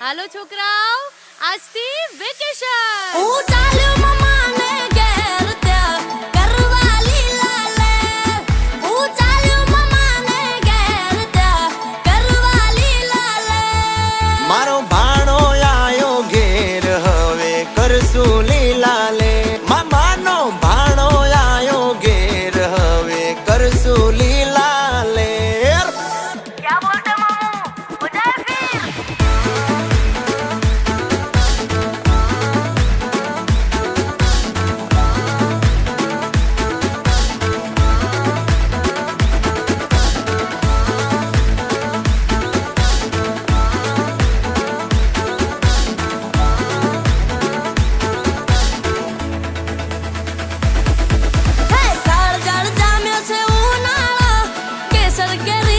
હાલો છોકરાઓ આજથી વેકેશન. હું ચાલુ મમાને ઘેર ત્યાં કરવા લીલા લે. હું ચાલુ મમાને ઘેર ત્યાં કરવા લીલા લે. મારો ભાણો આયો ઘેર હવે કરશું get